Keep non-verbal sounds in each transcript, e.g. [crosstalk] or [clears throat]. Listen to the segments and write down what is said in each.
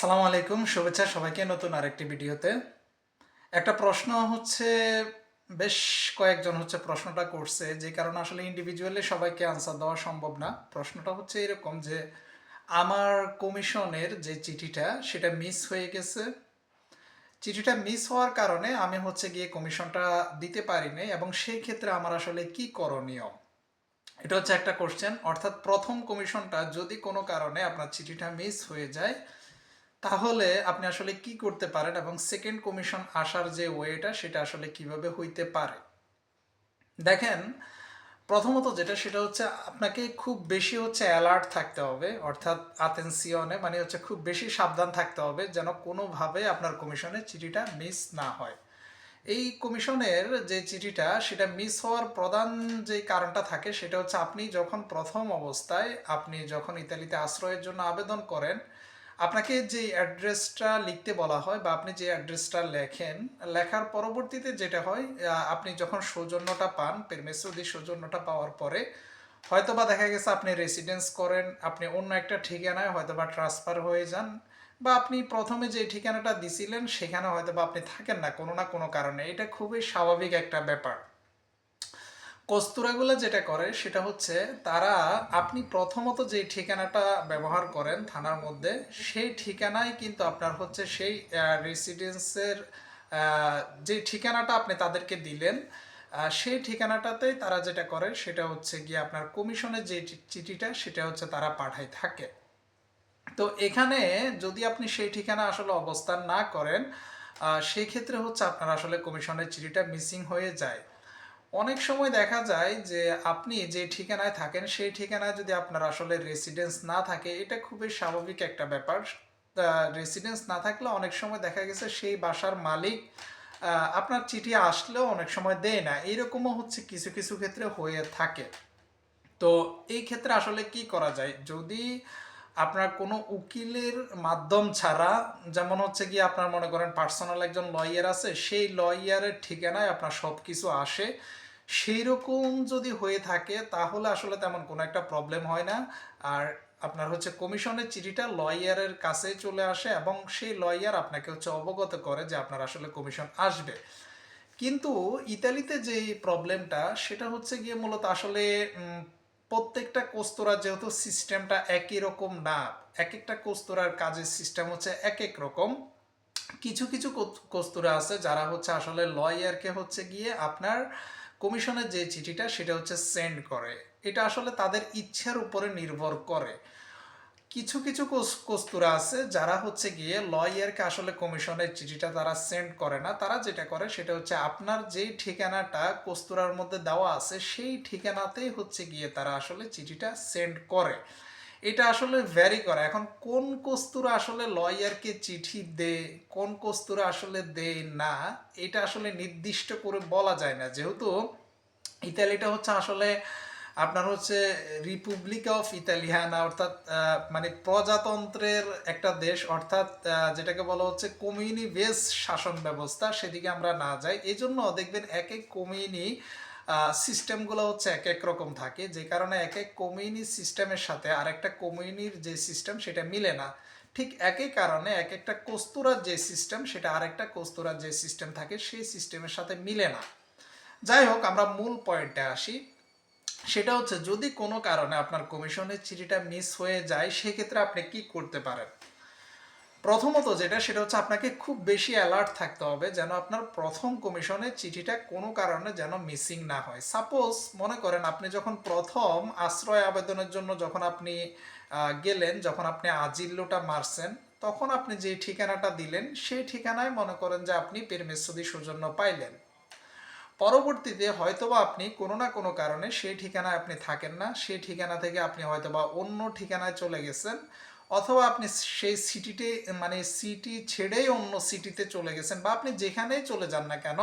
আসসালামু আলাইকুম, শুভেচ্ছা সবাইকে নতুন আরেকটি ভিডিওতে। একটা প্রশ্ন হচ্ছে, বেশ কয়েকজন হচ্ছে প্রশ্নটা করছে, যে কারণে আসলে ইন্ডিভিজুয়ালি সবাইকে আনসার দেওয়া সম্ভব না। প্রশ্নটা হচ্ছে এরকম যে, আমার কমিশনের যে চিঠিটা, সেটা মিস হয়ে গেছে। চিঠিটা মিস হওয়ার কারণে আমি হচ্ছে গিয়ে কমিশনটা দিতে পারিনি এবং সেই ক্ষেত্রে আমার আসলে কি করণীয়? এটা হচ্ছে একটা কোশ্চেন অর্থাৎ প্রথম কমিশনটা যদি কোনো কারণে আপনার চিঠিটা মিস হয়ে যায় তাহলে আপনি আসলে কি করতে পারেন এবং সেকেন্ড কমিশন আসার যে ওয়েটা সেটা আসলে কীভাবে হইতে পারে? দেখেন, প্রথমত যেটা, সেটা হচ্ছে আপনাকে খুব বেশি হচ্ছে অ্যালার্ট থাকতে হবে, অর্থাৎ আতেন্সিয়নে মানে হচ্ছে খুব বেশি সাবধান থাকতে হবে যেন কোনোভাবে আপনার কমিশনের চিঠিটা মিস না হয়। এই কমিশনের যে চিঠিটা, সেটা মিস হওয়ার প্রধান যে কারণটা থাকে, সেটা হচ্ছে আপনি যখন প্রথম অবস্থায়, আপনি যখন ইতালিতে আশ্রয়ের জন্য আবেদন করেন আপনাকে যে অ্যাড্রেসটা লিখতে বলা হয় বা আপনি যে অ্যাড্রেসটা লেখেন, লেখার পরবর্তীতে যেটা হয় আপনি যখন সৌজন্যটা পান পেরমেসো দিয়ে সৌজন্যটা পাওয়ার পরে হয়তো বা দেখা গেছে আপনি রেসিডেন্স করেন, আপনি অন্য একটা ঠিকানায় হয়তো বা ট্রান্সফার হয়ে যান বা আপনি প্রথমে যে ঠিকানাটা দিছিলেন, সেখানে হয়তো বা আপনি থাকেন না কোনো না কোনো কারণে। এটা খুবই স্বাভাবিক একটা ব্যাপার। কস্তুরাগুলো যেটা করে, সেটা হচ্ছে তারা আপনি প্রথমত যে ঠিকানাটা ব্যবহার করেন থানার মধ্যে, সেই ঠিকানায় কিন্তু আপনার হচ্ছে সেই রেসিডেন্সের যে ঠিকানাটা আপনি তাদেরকে দিলেন সেই ঠিকানাটাতেই তারা যেটা করে, সেটা হচ্ছে গিয়ে আপনার কমিশনের যে চিঠিটা, সেটা হচ্ছে তারা পাঠায় থাকে। তো এখানে যদি আপনি সেই ঠিকানা আসলে অবস্থান না করেন সেই ক্ষেত্রে হচ্ছে আপনার আসলে কমিশনের চিঠিটা মিসিং হয়ে যায়। অনেক সময় দেখা যায় যে আপনি যে ঠিকানায় থাকেন, সেই ঠিকানায় যদি আপনার আসলে রেসিডেন্স না থাকে, এটা খুবই স্বাভাবিক একটা ব্যাপার। রেসিডেন্স না থাকলে অনেক সময় দেখা গেছে সেই বাসার মালিক আপনার চিঠি আসলেও অনেক সময় দেয় না। এইরকমও হচ্ছে কিছু কিছু ক্ষেত্রে হয়ে থাকে। তো এই ক্ষেত্রে আসলে কি করা যায়? যদি আপনার কোনো উকিলের মাধ্যম ছাড়া, যেমন হচ্ছে কি আপনার মনে করেন পার্সোনাল একজন লয়ার আছে, সেই লয়ারের ঠিকানায় আপনার সব কিছু আসে। সেই রকম যদি হয়ে থাকে, তাহলে আসলে তেমন কোনো একটা প্রবলেম হয় না। আর আপনার হচ্ছে কমিশনের চিঠিটা লয়ারের কাছে চলে আসে এবং সেই লয়ার আপনাকে হচ্ছে অবগত করে যে আপনার আসলে কমিশন আসবে। কিন্তু ইতালিতে যে প্রবলেমটা সেটা হচ্ছে গিয়ে মূলত আসলে প্রত্যেকটা কোস্তরা যেহেতু সিস্টেমটা একই রকম না এক একটা কোস্তরার কাজের সিস্টেম হচ্ছে এক এক রকম। কিছু কিছু কস্তুরা আছে যারা হচ্ছে আসলে লয়ারকে হচ্ছে গিয়ে আপনার কমিশনের যে চিঠিটা সেটা হচ্ছে সেন্ড করে। এটা আসলে তাদের ইচ্ছার উপরে নির্ভর করে। কিছু কিছু কস্তুরা আছে যারা হচ্ছে গিয়ে লয়ারকে আসলে কমিশনের চিঠিটা তারা সেন্ড করে না। তারা যেটা করে সেটা হচ্ছে আপনার যেই ঠিকানাটা কস্তুরার মধ্যে দেওয়া আছে সেই ঠিকানাতেই হচ্ছে গিয়ে তারা আসলে চিঠিটা সেন্ড করে। এটা আসলে ভ্যারি করে। এখন কোন কস্তুরা আসলে লয়ারকে চিঠি দেয় কোন কস্তুরা আসলে দেয় না, এটা আসলে নির্দিষ্ট করে বলা যায় না। যেহেতু ইতালিটা হচ্ছে আসলে আপনার হচ্ছে রিপুবলিক অফ ইতালিয়ানা অর্থাৎ মানে প্রজাতন্ত্রের একটা দেশ, অর্থাৎ যেটাকে বলা হচ্ছে কমিউনি বেস শাসন ব্যবস্থা, সেদিকে আমরা না যাই। এই জন্য দেখবেন এক এক কমিউনি সিস্টেমগুলো হচ্ছে এক এক রকম থাকে। যে কারণে এক এক কমিউনি সিস্টেমের সাথে আরেকটা কমিউনির যে সিস্টেম সেটা মিলে না। ঠিক একই কারণে এক একটা কস্তুরার যে সিস্টেম সেটা আরেকটা কস্তুরার যে সিস্টেম থাকে, সেই সিস্টেমের সাথে মিলে না। যাই হোক, আমরা মূল পয়েন্টে আসি। সেটা হচ্ছে যদি কোনো কারণে আপনার কমিশনের চিঠিটা মিস হয়ে যায়, সেক্ষেত্রে আপনি কি করতে পারেন? প্রথমত যেটা, সেটা হচ্ছে আপনাকে খুব বেশি অ্যালার্ট থাকতে হবে যেন আপনার প্রথম কমিশনের চিঠিটা কোনো কারণে যেন মিসিং না হয়। সাপোজ মনে করেন আপনি যখন প্রথম আশ্রয় আবেদনের জন্য যখন আপনি গেলেন, যখন আপনি আজিল্লোটা মারছেন, তখন আপনি যে ঠিকানাটা দিলেন, সেই ঠিকানায় মনে করেন যে আপনি পেরমেশ্বরী সৌজন্য পাইলেন। পরবর্তীতে হয়তোবা আপনি কোনো না কোনো কারণে সেই ঠিকানায় আপনি থাকেন না, সেই ঠিকানা থেকে আপনি হয়তোবা অন্য ঠিকানায় চলে গেছেন অথবা আপনি সেই সিটিতে মানে সিটি ছেড়েই অন্য সিটিতে চলে গেছেন বা আপনি যেখানেই চলে যান না কেন,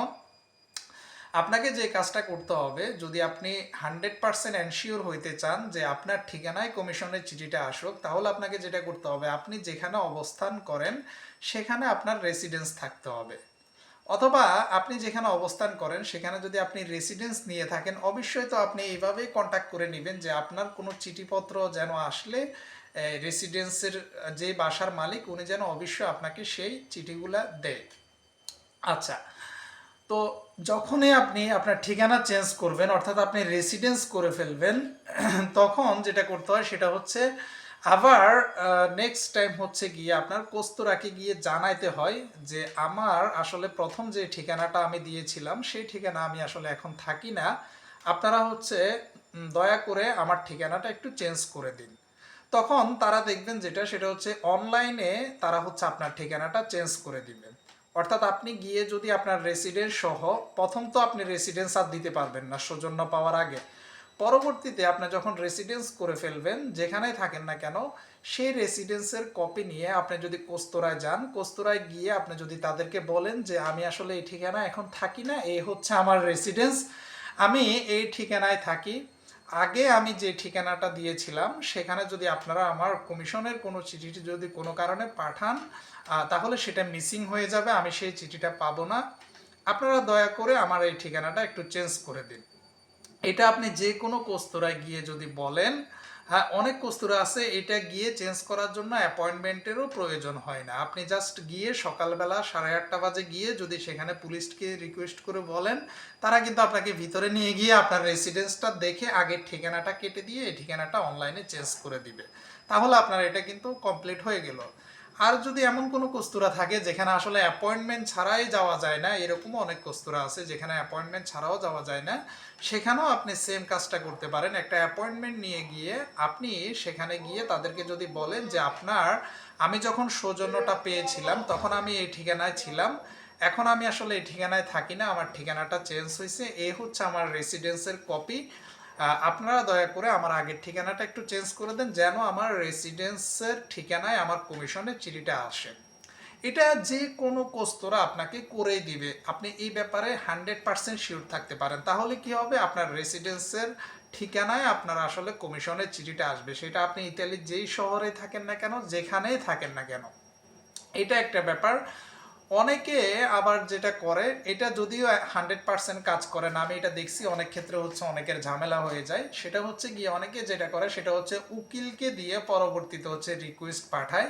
আপনাকে যে কাজটা করতে হবে, যদি আপনি হান্ড্রেড পার্সেন্ট এনশিওর হইতে চান যে আপনার ঠিকানায় কমিশনের চিঠিটা আসুক, তাহলে আপনাকে যেটা করতে হবে, আপনি যেখানে অবস্থান করেন, সেখানে আপনার রেসিডেন্স থাকতে হবে। অথবা আপনি যেখানে অবস্থান করেন, সেখানে যদি আপনি রেসিডেন্স নিয়ে থাকেন, অবশ্যই তো আপনি এইভাবেই কন্ট্যাক্ট করে নেবেন যে আপনার কোনো চিঠিপত্র যেন আসলে রেসিডেন্সের যে বাসার মালিক, উনি যেন অবশ্যই আপনাকে সেই চিঠিগুলা দেয়। আচ্ছা তো যখনই আপনি আপনার ঠিকানা চেঞ্জ করবেন, অর্থাৎ আপনি রেসিডেন্স করে ফেলবেন, [clears throat] তখন যেটা করতে হয়, সেটা হচ্ছে আবার নেক্সট টাইম হচ্ছে গিয়ে আপনার কোস্তরাকে গিয়ে জানাইতে হয় যে আমার আসলে প্রথম যে ঠিকানাটা আমি দিয়েছিলাম, সেই ঠিকানা আমি আসলে এখন থাকি না। আপনারা হচ্ছে দয়া করে আমার ঠিকানাটা একটু চেঞ্জ করে দিন। তখন তারা দেখবেন যেটা, সেটা হচ্ছে অনলাইনে তারা হচ্ছে আপনার ঠিকানাটা চেঞ্জ করে দিবেন। অর্থাৎ আপনি গিয়ে যদি আপনার রেসিডেন্স সহ, প্রথম তো আপনি রেসিডেন্স আর দিতে পারবেন না, সৌজন্য পাওয়ার আগে। পরবর্তীতে আপনি যখন রেসিডেন্স করে ফেলবেন, যেখানেই থাকেন না কেন, সেই রেসিডেন্সের কপি নিয়ে আপনি যদি কোস্তরায় যান, কোস্তরায় গিয়ে আপনি যদি তাদেরকে বলেন যে, আমি আসলে এই ঠিকানা এখন থাকি না, এই হচ্ছে আমার রেসিডেন্স আমি এই ঠিকানায় থাকি। আগে আমি যে ঠিকানাটা দিয়েছিলাম, সেখানে যদি আপনারা আমার কমিশনের কোনো চিঠিটি যদি কোনো কারণে পাঠান তাহলে সেটা মিসিং হয়ে যাবে, আমি সেই চিঠিটা পাবো না। আপনারা দয়া করে আমার এই ঠিকানাটা একটু চেঞ্জ করে দিন। এটা আপনি যে কোনো কস্তুরায় গিয়ে যদি বলেন হ্যাঁ অনেক কস্তুরা আছে, এটা গিয়ে চেঞ্জ করার জন্য অ্যাপয়েন্টমেন্টেরও প্রয়োজন হয় না। আপনি জাস্ট গিয়ে সকালবেলা সাড়ে আটটা বাজে গিয়ে যদি সেখানে পুলিশকে রিকোয়েস্ট করে বলেন, তারা কিন্তু আপনাকে ভিতরে নিয়ে গিয়ে আপনার রেসিডেন্সটা দেখে আগের ঠিকানাটা কেটে দিয়ে এই ঠিকানাটা অনলাইনে চেঞ্জ করে দিবে। তাহলে আপনার এটা কিন্তু কমপ্লিট হয়ে গেল। আর যদি এমন কোনো কস্তুরা থাকে যেখানে আসলে অ্যাপয়েন্টমেন্ট ছাড়াই যাওয়া যায় না, এরকমও অনেক কস্তুরা আছে যেখানে অ্যাপয়েন্টমেন্ট ছাড়াও যাওয়া যায় না, সেখানেও আপনি সেম কাজটা করতে পারেন। একটা অ্যাপয়েন্টমেন্ট নিয়ে গিয়ে আপনি সেখানে গিয়ে তাদেরকে যদি বলেন যে আপনার, আমি যখন সৌজন্যটা পেয়েছিলাম, তখন আমি এই ঠিকানায় ছিলাম, এখন আমি আসলে এই ঠিকানায় থাকি না, আমার ঠিকানাটা চেঞ্জ হয়েছে এ হচ্ছে আমার রেসিডেন্সের কপি আপনারা দয়া করে আমার আগের ঠিকানাটা একটু চেঞ্জ করে দেন যেন আমার রেসিডেন্সের ঠিকানায় আমার কমিশনের চিঠিটা আসে। এটা যে কোনো কোস্তরা আপনাকে করেই দিবে। আপনি এই ব্যাপারে হান্ড্রেড পার্সেন্ট শিওর থাকতে পারেন। তাহলে কি হবে? আপনার রেসিডেন্সের ঠিকানায় আপনার আসলে কমিশনের চিঠিটা আসবে। সেটা আপনি ইতালির যেই শহরে থাকেন না কেন, যেখানেই থাকেন না কেন। এটা একটা ব্যাপার। অনেকে আবার যেটা করে, এটা যদিও হান্ড্রেড পার্সেন্ট কাজ করে না, আমি এটা দেখছি, অনেক ক্ষেত্রে হচ্ছে অনেকের ঝামেলা হয়ে যায়। সেটা হচ্ছে গিয়ে অনেকে যেটা করে, সেটা হচ্ছে উকিলকে দিয়ে পরবর্তীতে হচ্ছে রিকোয়েস্ট পাঠায়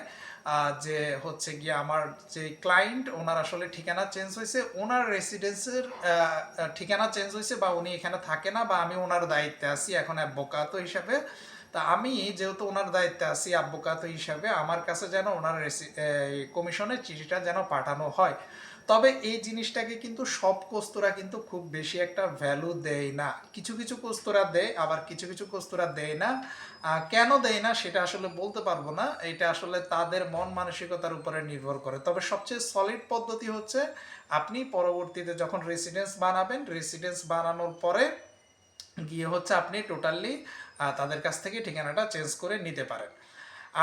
যে হচ্ছে গিয়ে আমার যে ক্লায়েন্ট ওনার আসলে ঠিকানা চেঞ্জ হয়েছে, ওনার রেসিডেন্সের ঠিকানা চেঞ্জ হয়েছে বা উনি এখানে থাকে না বা আমি ওনার দায়িত্বে আছি, এখন অ্যাডভোকাত হিসাবে। তা আমি যেহেতু ওনার দায়িত্বে আছি আব্বকাত হিসাবে, আমার কাছে যেন ওনার কমিশনের চিঠিটা যেন পাঠানো হয়। তবে এই জিনিসটাকে কিন্তু সব কস্তুরা কিন্তু খুব বেশি একটা ভ্যালু দেয় না। কিছু কিছু কস্তুরা দেয়, আবার কিছু কিছু কস্তুরা দেয় না। কেন দেয় না সেটা আসলে বলতে পারব না। এটা আসলে তাদের মন মানসিকতার উপরে নির্ভর করে। তবে সবচেয়ে সলিড পদ্ধতি হচ্ছে, আপনি পরবর্তীতে যখন রেসিডেন্স বানাবেন রেসিডেন্স বানানোর পরে গিয়ে হচ্ছে আপনি টোটালি তাদের কাছ থেকে ঠিকানাটা চেঞ্জ করে নিতে পারেন।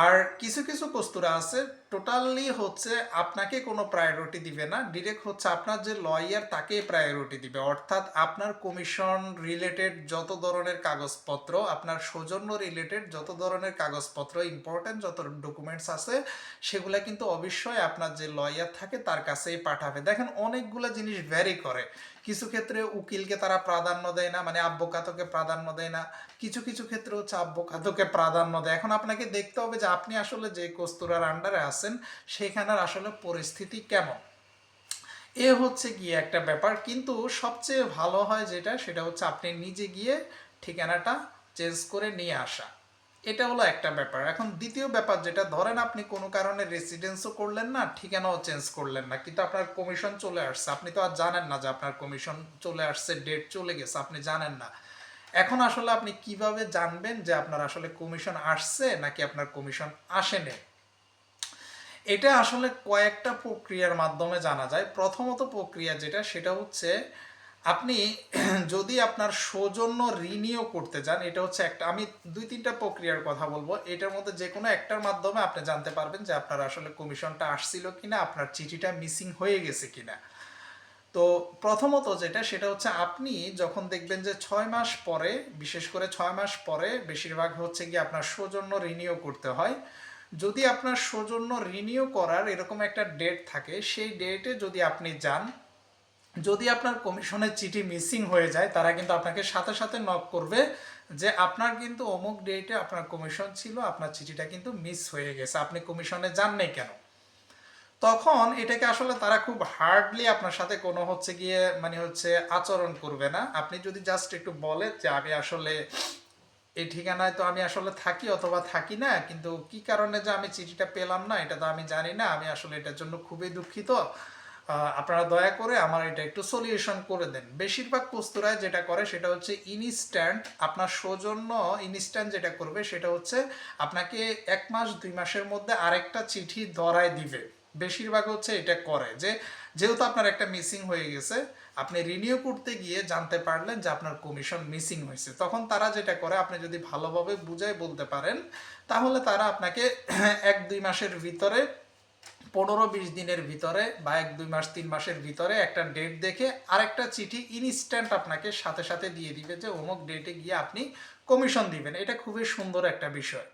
আর কিছু কিছু কস্তুরা আছে, টোটালি হচ্ছে আপনাকে কোনো প্রায়োরিটি দিবে না ডিরেক্ট হচ্ছে আপনার যে লয়ার তাকেই প্রায়োরিটি দিবে। অর্থাৎ আপনার কমিশন রিলেটেড যত ধরনের কাগজপত্র, আপনার সৌজন্য রিলেটেড যত ধরনের কাগজপত্র ইম্পর্টেন্ট যত ডকুমেন্টস আছে, সেগুলা কিন্তু অবশ্যই আপনার যে লয়ার থাকে তার কাছেই পাঠাবে। দেখেন অনেকগুলো জিনিস ভ্যারি করে। কিছু ক্ষেত্রে উকিলকে তারা প্রাধান্য দেয় না মানে আব্বকাতকে প্রাধান্য দেয় না, কিছু কিছু ক্ষেত্রে হচ্ছে আব্বকাতকে প্রাধান্য দেয়। এখন আপনাকে দেখতে হবে যে আপনি আসলে যে কস্তুরার আন্ডারে আছেন, সেখানের আসলে পরিস্থিতি কেমন? এ হচ্ছে গিয়ে একটা ব্যাপার। কিন্তু সবচেয়ে ভালো হয় যেটা, সেটা হচ্ছে আপনি নিজে গিয়ে ঠিকানাটা চেঞ্জ করে নিয়ে আসা। এটা হলো একটা ব্যাপার। এখন দ্বিতীয় ব্যাপার যেটা, ধরেন আপনি কোনো কারণে রেসিডেন্সও করলেন না, ঠিকানাও চেঞ্জ করলেন না, কিন্তু আপনার কমিশন চলে আসছে। আপনি তো আর জানেন না যে আপনার কমিশন চলে আসছে ডেট চলে গেছে, আপনি জানেন না। এখন আসলে আপনি কীভাবে জানবেন যে আপনার আসলে কমিশন আসছে নাকি আপনার কমিশন আসেনি? এটা আসলে কয়েকটা প্রক্রিয়ার মাধ্যমে জানা যায়। প্রথমত প্রক্রিয়া যেটা, সেটা হচ্ছে আপনি [clears throat] যদি আপনার সৌজন্য রিনিও করতে যান এটা হচ্ছে একটা, আমি দুই তিনটা প্রক্রিয়ার কথা বলব। এটার মধ্যে যে কোনো একটার মাধ্যমে আপনি জানতে পারবেন যে আপনার আসলে কমিশনটা আসছিল কিনা, আপনার চিঠিটা মিসিং হয়ে গেছে কিনা। তো প্রথমত যেটা, সেটা হচ্ছে আপনি যখন দেখবেন যে ছয় মাস পরে, বিশেষ করে ছয় মাস পরে বেশিরভাগ হচ্ছে কি আপনার সৌজন্য রিনিও করতে হয়। যদি আপনার সৌজন্য রিনিউ করার এরকম একটা ডেট থাকে, সেই ডেটে যদি আপনি যান যদি আপনার কমিশনের চিঠি মিসিং হয়ে যায়, তারা কিন্তু আপনাকে সাথে সাথে নক করবে যে আপনার কিন্তু অমুক ডেটে আপনার কমিশন ছিল, আপনার চিঠিটা কিন্তু মিস হয়ে গেছে, আপনি কমিশনে যান নাই কেন? তখন এটাকে আসলে তারা খুব হার্ডলি আপনার সাথে কোনো হচ্ছে গিয়ে মানে হচ্ছে আচরণ করবে না। আপনি যদি জাস্ট একটু বলে যে আমি আসলে এই ঠিকানায় তো আমি আসলে থাকি অথবা থাকি না, কিন্তু কি কারণে যে আমি চিঠিটা পেলাম না, এটা তো আমি জানি না, আমি আসলে এটার জন্য খুবই দুঃখিত। আপনারা দয়া করে আমার এটা একটু সলিউশন করে দেন। বেশিরভাগ কস্তুরায় যেটা করে সেটা হচ্ছে ইনস্ট্যান্ট আপনার সৌজন্য ইনস্ট্যান্ট যেটা করবে সেটা হচ্ছে আপনাকে এক মাস, দুই মাসের মধ্যে আরেকটা চিঠি ধরায় দিবে। বেশিরভাগ হচ্ছে এটা করে যে, যেহেতু আপনার একটা মিসিং হয়ে গেছে, আপনি রিনিউ করতে গিয়ে জানতে পারলেন যে আপনার কমিশন মিসিং হয়েছে। তখন তারা যেটা করে, আপনি যদি ভালোভাবে বুঝাই বলতে পারেন, তাহলে তারা আপনাকে [clears throat] এক, দুই মাসের ভিতরে পনেরো বিশ দিনের ভিতরে বা এক, দুই মাস, তিন মাসের ভিতরে একটা ডেট দেখে আরেকটা চিঠি ইনস্ট্যান্ট আপনাকে সাথে সাথে দিয়ে দিবে যে অমুক ডেটে গিয়ে আপনি কমিশন দিবেন। এটা খুবই সুন্দর একটা বিষয়।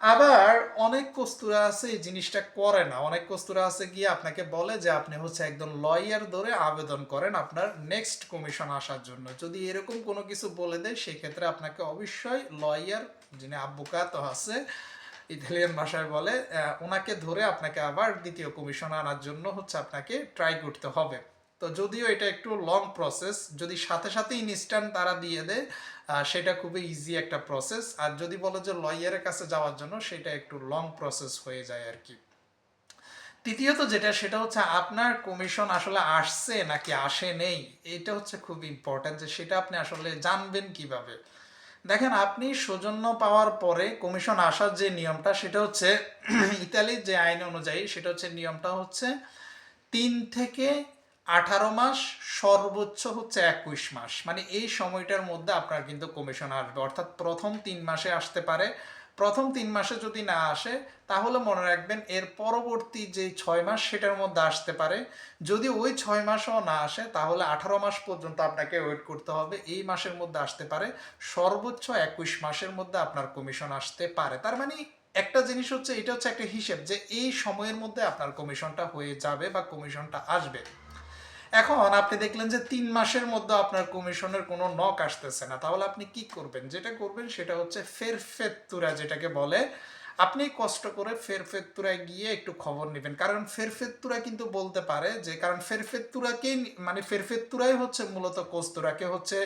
আবার অনেক কস্তুরা আছে এই জিনিসটা করে না। অনেক কস্তুরা আছে গিয়ে আপনাকে বলে যে আপনি হচ্ছে একদম লয়ার ধরে আবেদন করেন আপনার নেক্সট কমিশন আসার জন্য। যদি এরকম কোনো কিছু বলে দেয়, সেক্ষেত্রে আপনাকে অবশ্যই লয়ার যিনি আব্বুকাত আছে ইতালিয়ান ভাষায় বলে ওনাকে ধরে আপনাকে আবার দ্বিতীয় কমিশন আনার জন্য হচ্ছে আপনাকে ট্রাই করতে হবে। তো যদিও এটা একটু লং প্রসেস যদি সাথে সাথে ইনস্ট্যান্ট তারা দিয়ে দেয় সেটা খুবই ইজি একটা প্রসেস আর যদি বলে যে লয়ারের কাছে যাওয়ার জন্য, সেটা একটু লং প্রসেস হয়ে যায় আর কি। তৃতীয়ত যেটা, সেটা হচ্ছে আপনার কমিশন আসলে আসছে নাকি আসে নেই, এটা হচ্ছে খুব ইম্পর্ট্যান্ট যে সেটা আপনি আসলে জানবেন কীভাবে। দেখেন, আপনি সৌজন্য পাওয়ার পরে কমিশন আসার যে নিয়মটা, সেটা হচ্ছে [clears throat] ইতালির যে আইন অনুযায়ী, সেটা হচ্ছে নিয়মটা হচ্ছে তিন থেকে আঠারো মাস, সর্বোচ্চ হচ্ছে একুশ মাস। মানে এই সময়টার মধ্যে আপনার কিন্তু কমিশন আসবে। অর্থাৎ প্রথম তিন মাসে আসতে পারে প্রথম তিন মাসে যদি না আসে, তাহলে মনে রাখবেন এর পরবর্তী যে ছয় মাস সেটার মধ্যে আসতে পারে। যদি ওই ছয় মাসও না আসে, তাহলে আঠারো মাস পর্যন্ত আপনাকে ওয়েট করতে হবে। এই মাসের মধ্যে আসতে পারে। সর্বোচ্চ একুশ মাসের মধ্যে আপনার কমিশন আসতে পারে। তার মানে একটা জিনিস হচ্ছে, এটা হচ্ছে একটা হিসেব যে এই সময়ের মধ্যে আপনার কমিশনটা হয়ে যাবে বা কমিশনটা আসবে। এখন আপনি দেখলেন যে তিন মাসের মধ্যে আপনার কমিশনের কোনো নক আসতেছে না। তাহলে আপনি কি করবেন? যেটা করবেন সেটা হচ্ছে ফেরফেত্তুরা যেটাকে বলে, আপনি কষ্ট করে ফেরফেত্তুরায় গিয়ে একটু খবর নেবেন। কারণ ফেরফেত্তুরা কিন্তু বলতে পারে যে, কারণ ফেরফেত্তুরাকেই মানে ফেরফেত্তুরাই হচ্ছে মূলত কোস্তুরাকে হচ্ছে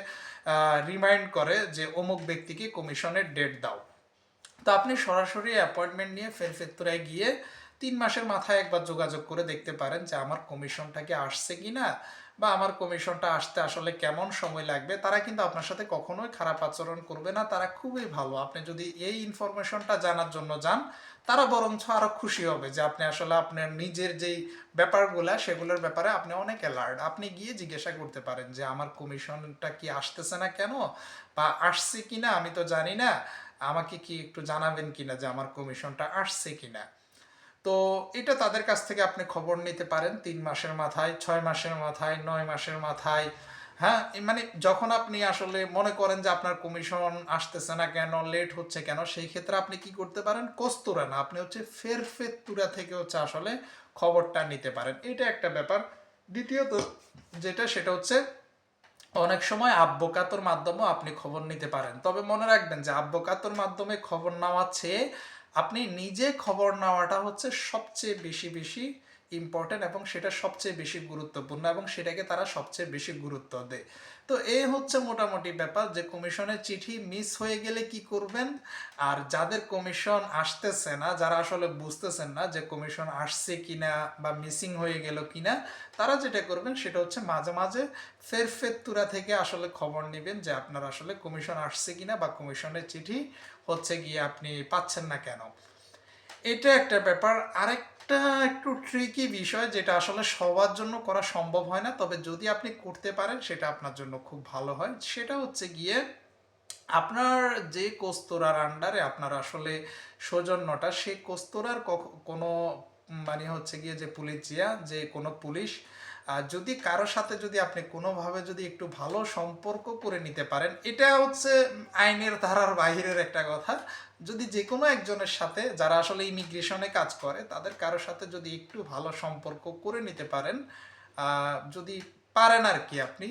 রিমাইন্ড করে যে অমুক ব্যক্তিকে কমিশনের ডেট দাও। তো আপনি সরাসরি অ্যাপয়েন্টমেন্ট নিয়ে ফেরফেত্তুরায় গিয়ে তিন মাসের মাথায় একবার যোগাযোগ করে দেখতে পারেন যে আমার কমিশনটা কি আসছে কি না বা আমার কমিশনটা আসতে আসলে কেমন সময় লাগবে। তারা কিন্তু আপনার সাথে কখনোই খারাপ আচরণ করবে না। তারা খুবই ভালো। আপনি যদি এই ইনফরমেশনটা জানার জন্য যান, তারা বরঞ্চ আরও খুশি হবে যে আপনি আসলে আপনার নিজের যেই ব্যাপারগুলো, সেগুলোর ব্যাপারে আপনি অনেক অ্যালার্ট আপনি গিয়ে জিজ্ঞাসা করতে পারেন যে আমার কমিশনটা কি আসতেছে না কেন বা আসছে কিনা আমি তো জানি না। আমাকে কি একটু জানাবেন কিনা যে আমার কমিশনটা আসছে কিনা? তো এটা তাদের কাছ থেকে আপনি খবর নিতে পারেন তিন মাসের মাথায়, ছয় মাসের মাথায়, নয় মাসের মাথায়। হ্যাঁ মানে যখন আপনি আসলে মনে করেন যে আপনার কমিশন আসতেছে না কেন লেট হচ্ছে কেন, সেই ক্ষেত্রে আপনি কি করতে পারেন? কস্তুরা না, আপনি হচ্ছে ফেরফেত্তুরা থেকে হচ্ছে আসলে খবরটা নিতে পারেন। এটা একটা ব্যাপার। দ্বিতীয়ত যেটা, সেটা হচ্ছে অনেক সময় আব্বকাতর মাধ্যমেও আপনি খবর নিতে পারেন। তবে মনে রাখবেন যে আব্বকাতর মাধ্যমে খবর নেওয়া চেয়ে আপনি নিজে খবর নেওয়াটা হচ্ছে সবচেয়ে বেশি বেশি ইম্পর্টেন্ট এবং সেটা সবচেয়ে বেশি গুরুত্বপূর্ণ এবং সেটাকে তারা সবচেয়ে বেশি গুরুত্ব দেয়। তো এই হচ্ছে মোটামুটি ব্যাপার যে কমিশনের চিঠি মিস হয়ে গেলে কি করবেন? আর যাদের কমিশন আসতেছে না, যারা আসলে বুঝতেছেন না যে কমিশন আসছে কিনা বা মিসিং হয়ে গেল কিনা, তারা যেটা করবেন সেটা হচ্ছে মাঝে মাঝে ফেরফেত্তুরা থেকে আসলে খবর নেবেন যে আপনার আসলে কমিশন আসছে কিনা বা কমিশনের চিঠি হচ্ছে গিয়ে আপনি পাচ্ছেন না কেন। এটা একটা ব্যাপার। আরেকটা একটু ট্রিকি বিষয় যেটা আসলে সবার জন্য করা সম্ভব হয় না, তবে যদি আপনি করতে পারেন সেটা আপনার জন্য খুব ভালো হয়। সেটা হচ্ছে গিয়ে আপনার যে কস্তোরার আন্ডারে আপনার আসলে সৌজন্যটা, সেই কোস্তরার কোনো মানে হচ্ছে গিয়ে যে পুলিশ জিয়া, যে কোনো পুলিশ যদি কারও সাথে যদি আপনি কোনোভাবে যদি একটু ভালো সম্পর্ক করে নিতে পারেন, এটা হচ্ছে আইনের ধারার বাহিরের একটা কথা। যদি যে কোনো একজনের সাথে যারা আসলে ইমিগ্রেশনে কাজ করে, তাদের কারও সাথে যদি একটু ভালো সম্পর্ক করে নিতে পারেন যদি পারেন আর কি আপনি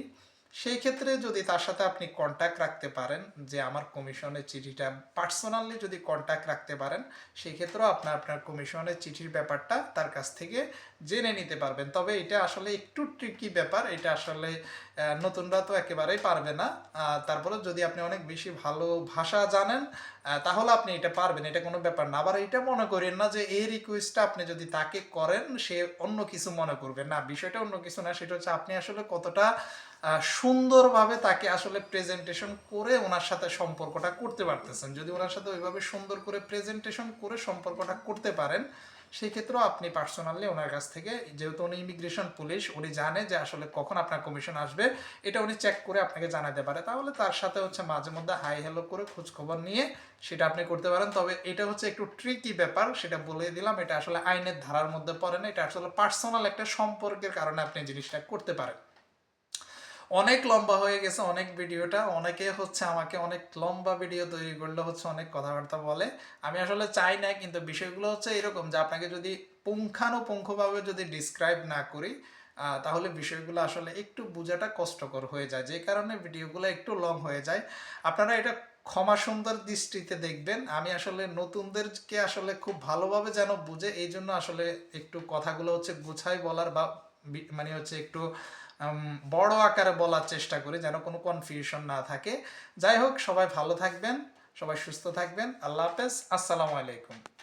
সেই ক্ষেত্রে যদি তার সাথে আপনি কন্ট্যাক্ট রাখতে পারেন, যে আমার কমিশনের চিঠিটা পার্সোনালি যদি কন্ট্যাক্ট রাখতে পারেন, সেই ক্ষেত্রেও আপনার আপনার কমিশনের চিঠির ব্যাপারটা তার কাছ থেকে জেনে নিতে পারবেন। তবে এটা আসলে একটু ট্রিকি ব্যাপার, এটা আসলে নতুনরা তো একেবারেই পারবে না। তারপরে যদি আপনি অনেক বেশি ভালো ভাষা জানেন তাহলে আপনি এটা পারবেন, এটা কোনো ব্যাপার না। আবার এটা মনে করেন না যে এই রিকোয়েস্টটা আপনি যদি তাকে করেন, সে অন্য কিছু মনে করবে। না, বিষয়টা অন্য কিছু না, সেটা হচ্ছে আপনি আসলে কতটা সুন্দরভাবে তাকে আসলে প্রেজেন্টেশন করে ওনার সাথে সম্পর্কটা করতে পারতেছেন। যদি ওনার সাথে ওইভাবে সুন্দর করে প্রেজেন্টেশন করে সম্পর্কটা করতে পারেন সেই ক্ষেত্রেও আপনি পার্সোনালি ওনার কাছ থেকে, যেহেতু উনি ইমিগ্রেশন পুলিশ উনি জানে যে আসলে কখন আপনার কমিশন আসবে, এটা উনি চেক করে আপনাকে জানাতে পারে। তাহলে তার সাথে হচ্ছে মাঝে মধ্যে হাই হ্যালো করে খোঁজ খবর নিয়ে সেটা আপনি করতে পারেন। তবে এটা হচ্ছে একটু ট্রিকি ব্যাপার, সেটা বলে দিলাম, এটা আসলে আইনের ধারার মধ্যে পড়ে না, এটা আসলে পার্সোনাল একটা সম্পর্কের কারণে আপনি জিনিসটা করতে পারেন। অনেক লম্বা হয়ে গেছে, অনেক ভিডিওটা। অনেকে হচ্ছে আমাকে অনেক লম্বা ভিডিও তৈরি করলে হচ্ছে অনেক কথাবার্তা বলে। আমি আসলে চাই না, কিন্তু বিষয়গুলো হচ্ছে এরকম যে আপনাকে যদি পুঙ্খানুপুঙ্খভাবে যদি ডিসক্রাইব না করি তাহলে বিষয়গুলো আসলে একটু বোঝাটা কষ্টকর হয়ে যায়। যে কারণে ভিডিওগুলো একটু লং হয়ে যায়। আপনারা এটা ক্ষমা সুন্দর দৃষ্টিতে দেখবেন। আমি আসলে নতুনদেরকে আসলে খুব ভালোভাবে যেন বুঝে এই জন্য আসলে একটু কথাগুলো হচ্ছে গুছাই বলার বা মানে হচ্ছে একটু বড় আকারে বলার চেষ্টা করি যেন কোনো কনফিউশন না থাকে। যাই হোক, সবাই ভালো থাকবেন, সবাই সুস্থ থাকবেন। আল্লাহ হাফেজ, আসসালামু আলাইকুম।